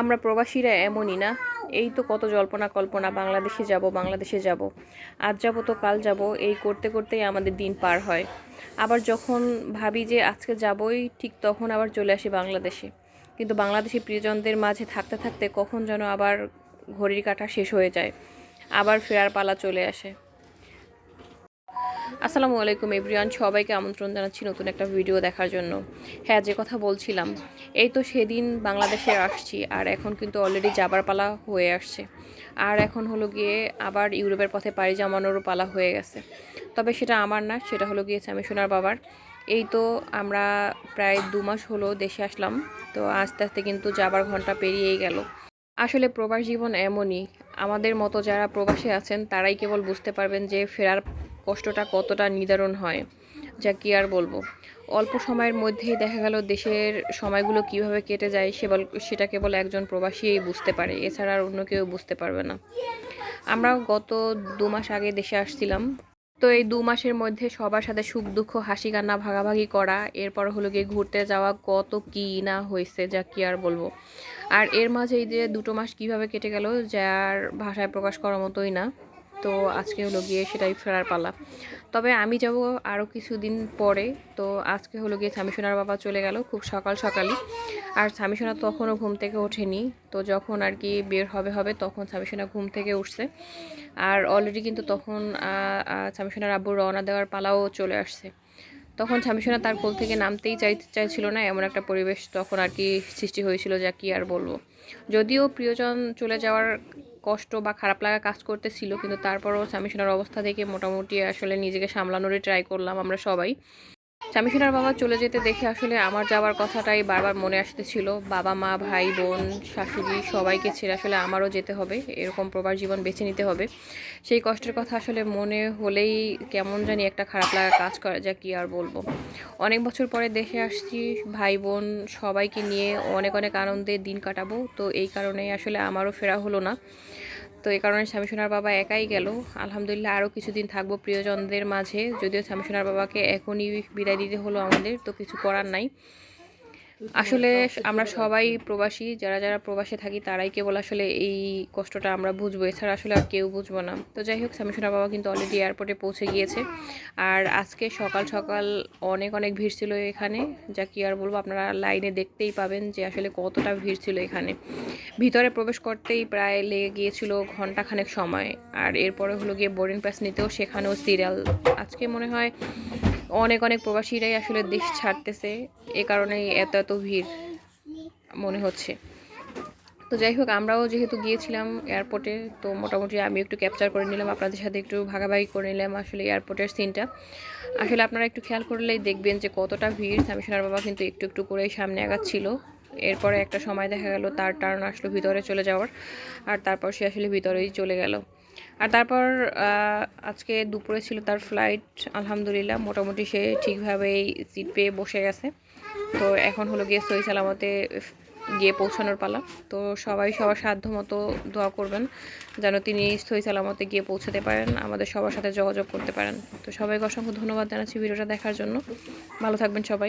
আমরা প্রবাসীরা এমনই না। এই তো কত জল্পনা কল্পনা, বাংলাদেশে যাব বাংলাদেশে যাব। আজ যাব তো কাল যাব, এই করতে করতেই আমাদের দিন পার হয়। আবার যখন ভাবি যে আজকে যাবই, ঠিক তখন আবার চলে আসি বাংলাদেশে। কিন্তু বাংলাদেশি প্রিয়জনদের মাঝে থাকতে থাকতে কখন যেন আবার ঘড়ির কাঁটা শেষ হয়ে যায়। আবার ফেরার পালা চলে আসে। আসসালামু আলাইকুম এভরিওয়ান, সবাইকে আমন্ত্রণ জানাচ্ছি নতুন একটা ভিডিও দেখার জন্য। হ্যাঁ যে কথা বলছিলাম, এই তো সেদিন বাংলাদেশে আসছি আর এখন কিন্তু অলরেডি যাবার পালা হয়ে আসছে। আর এখন হলো গিয়ে আবার ইউরোপের পথে পাড়ি জমানোরও পালা হয়ে গেছে। তবে সেটা আমার না, সেটা হলো গিয়েছে আমি সোনার বাবার। এই তো আমরা প্রায় দু মাস হলো দেশে আসলাম, তো আস্তে আস্তে কিন্তু যাবার ঘণ্টা পেরিয়েই গেল। আসলে প্রবাস জীবন এমনই, আমাদের মতো যারা প্রবাসে আছেন তারাই কেবল বুঝতে পারবেন যে ফেরার কষ্টটা কতটা নিদারুণ হয়, যা কি আর বলব? অল্প সময়ের মধ্যেই দেখা গেল দেশের সময়গুলো কীভাবে কেটে যায়, সে বল, সেটা কেবল একজন প্রবাসীই বুঝতে পারে, এছাড়া আর অন্য কেউ বুঝতে পারবে না। আমরাও গত দু মাস আগে দেশে আসছিলাম। তো এই দু মাসের মধ্যে সবার সাথে সুখ দুঃখ, হাসি কান্না, ভাগাভাগি করা, এরপর হলো গিয়ে ঘুরতে যাওয়া, কত কি না হয়েছে, যা কি আর বলব? আর এর মাঝে এই যে দুটো মাস কীভাবে কেটে গেল, যার ভাষায় প্রকাশ করার মতোই না। তো আজকে হলো গিয়ে সেটাই ফেরার পালা। তবে আমি যাব আরও কিছুদিন পরে। তো আজকে হলো গিয়ে স্বামীসোনার বাবা চলে গেল খুব সকাল সকালই। আর স্বামীসোনা তখনও ঘুম থেকে ওঠেনি। তো যখন আর কি বের হবে হবে তখন স্বামীসোনা ঘুম থেকে উঠছে। আর অলরেডি কিন্তু তখন স্বামীসোনার আব্বু রওনা দেওয়ার পালাও চলে আসছে। তখন স্বামীসোনা তার কোল থেকে নামতেই চাই চাইছিল না, এমন একটা পরিবেশ তখন আর কি সৃষ্টি হয়েছিল যা কি আর বলব। যদিও প্রিয়জন চলে যাওয়ার কষ্ট বা খারাপ লাগা কাজ করতেছিল, কিন্তু তারপরও স্বামীসোনার অবস্থা থেকে মোটামুটি আসলে নিজেকে সামলানোরই ট্রাই করলাম আমরা সবাই। স্বামীসোনার বাবা চলে যেতে দেখে আসলে আমার যাওয়ার কথাটাই বারবার মনে আসতেছিল। বাবা, মা, ভাই, বোন, শাশুড়ি সবাইকে ছেড়ে আসলে আমারও যেতে হবে। এরকম প্রবার জীবন বেছে নিতে হবে। সেই কষ্টের কথা আসলে মনে হলেই কেমন জানি একটা খারাপ লাগা কাজ করা, যা কি আর বলব। অনেক বছর পরে দেখে আসছি, ভাই, বোন সবাইকে নিয়ে অনেক অনেক আনন্দে দিন কাটাবো। তো এই কারণে আসলে আমারও ফেরা হলো না। তো এই কারণে স্বামীসোনার বাবা একাই গেল। আলহামদুলিল্লাহ আরও কিছুদিন থাকব প্রিয়জনদের মাঝে। যদিও স্বামীসোনার বাবাকে এখনই বিদায় দিতে হলো আমাদের, তো কিছু করার নাই। আসলে আমরা সবাই প্রবাসী যারা যারা প্রবাসে থাকি তারাই কেবল আসলে এই কষ্টটা আমরা বুঝব। এছাড়া আসলে আর কেউ বুঝব না। তো যাই হোক স্বামীসোনার বাবা কিন্তু অলরেডি এয়ারপোর্টে পৌঁছে গিয়েছে। আর আজকে সকাল সকাল অনেক অনেক ভিড় ছিল এখানে। যা কি আর বলব আপনারা লাইনে দেখতেই পাবেন যে আসলে কতটা ভিড় ছিল এখানে। ভিতরে প্রবেশ করতেই প্রায় লেগে গিয়েছিল ঘন্টাখানেক সময়। আর এরপরে হলো গিয়ে বোর্ডিং পাস নিতেও সেখানেও সিরিয়াল আজকে মনে হয় অনেক অনেক প্রবাসীরাই আসলে দেশ ছাড়তেছে। এ কারণেই এত এত ভিড় মনে হচ্ছে। তো যাই হোক, আমরাও যেহেতু গিয়েছিলাম এয়ারপোর্টে তো মোটামুটি আমি একটু ক্যাপচার করে নিলাম, আপনাদের সাথে একটু ভাগাভাগি করে নিলাম আসলে এয়ারপোর্টের সিনটা আসলে আপনারা একটু খেয়াল করলেই দেখবেন যে কতটা ভিড়। স্বামীসোনার বাবা কিন্তু একটু একটু করেই সামনে আগাচ্ছিল। এরপরে একটা সময় দেখা গেল, তার টার্ন আসলো ভিতরে চলে যাওয়ার, আর তারপর সে আসলে ভিতরেই চলে গেল। আর তারপর আজকে দুপুরে ছিল তার ফ্লাইট আলহামদুলিল্লাহ। মোটামুটি সে ঠিকভাবেই সিট পেয়ে বসে গেছে। তো এখন হলো গিয়ে সই সালামতে গিয়ে পৌঁছানোর পালা। তো সবাই সবার সাধ্য মতো দোয়া করবেন, যেন তিনি সই সালামতে গিয়ে পৌঁছাতে পারেন, আমাদের সবার সাথে যোগাযোগ করতে পারেন। তো সবাইকে অসংখ্য ধন্যবাদ জানাচ্ছি ভিডিওটা দেখার জন্য। ভালো থাকবেন সবাই।